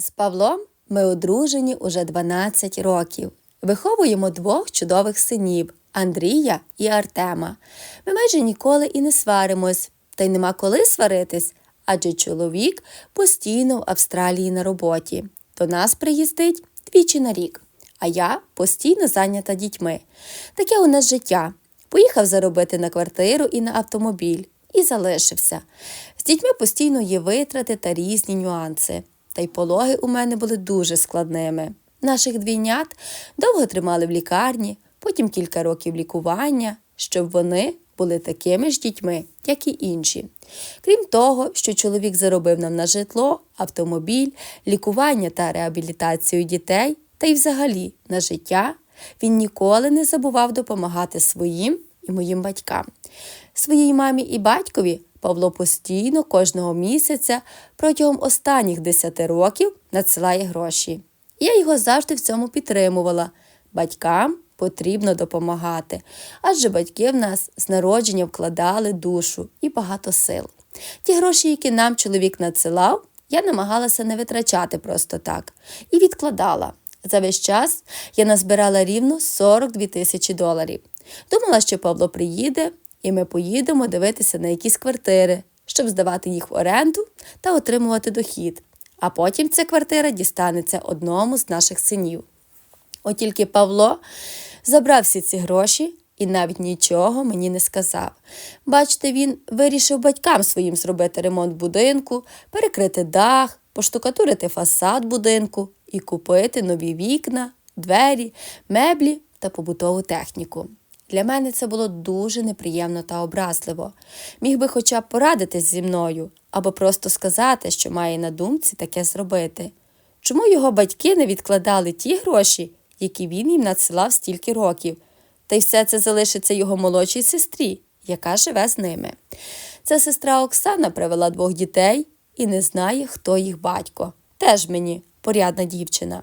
З Павлом ми одружені уже 12 років. Виховуємо двох чудових синів Андрія і Артема. Ми майже ніколи і не сваримось, та й нема коли сваритись, адже чоловік постійно в Австралії на роботі. До нас приїздить двічі на рік, а я постійно зайнята дітьми. Таке у нас життя. Поїхав заробити на квартиру і на автомобіль і залишився. З дітьми постійно є витрати та різні нюанси. Та й пологи у мене були дуже складними. Наших двійнят довго тримали в лікарні, потім кілька років лікування, щоб вони були такими ж дітьми, як і інші. Крім того, що чоловік заробив нам на житло, автомобіль, лікування та реабілітацію дітей, та й взагалі на життя, він ніколи не забував допомагати своїм і моїм батькам. Своїй мамі і батькові Павло постійно кожного місяця протягом останніх 10 років надсилає гроші. Я його завжди в цьому підтримувала. Батькам потрібно допомагати, адже батьки в нас з народження вкладали душу і багато сил. Ті гроші, які нам чоловік надсилав, я намагалася не витрачати просто так і відкладала. За весь час я назбирала рівно 42 тисячі доларів. Думала, що Павло приїде, і ми поїдемо дивитися на якісь квартири, щоб здавати їх в оренду та отримувати дохід. А потім ця квартира дістанеться одному з наших синів. От тільки Павло забрав всі ці гроші і навіть нічого мені не сказав. Бачите, він вирішив батькам своїм зробити ремонт будинку, перекрити дах, поштукатурити фасад будинку і купити нові вікна, двері, меблі та побутову техніку. Для мене це було дуже неприємно та образливо. Міг би хоча б порадитись зі мною або просто сказати, що має на думці таке зробити. Чому його батьки не відкладали ті гроші, які він їм надсилав стільки років, та й все це залишиться його молодшій сестрі, яка живе з ними. Ця сестра Оксана привела двох дітей і не знає, хто їх батько. Теж мені порядна дівчина.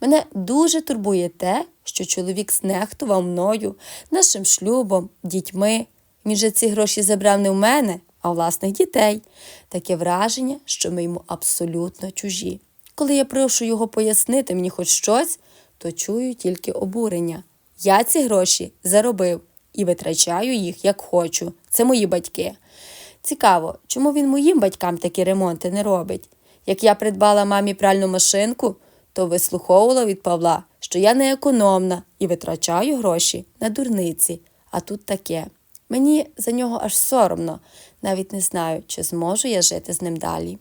Мене дуже турбує те, що чоловік знехтував мною, нашим шлюбом, дітьми. Він же ці гроші забрав не в мене, а власних дітей. Таке враження, що ми йому абсолютно чужі. Коли я прошу його пояснити мені хоч щось, то чую тільки обурення. Я ці гроші заробив і витрачаю їх, як хочу. Це мої батьки. Цікаво, чому він моїм батькам такі ремонти не робить? Як я придбала мамі пральну машинку, то вислуховувала від Павла, що я не економна і витрачаю гроші на дурниці. А тут таке. Мені за нього аж соромно, навіть не знаю, чи зможу я жити з ним далі.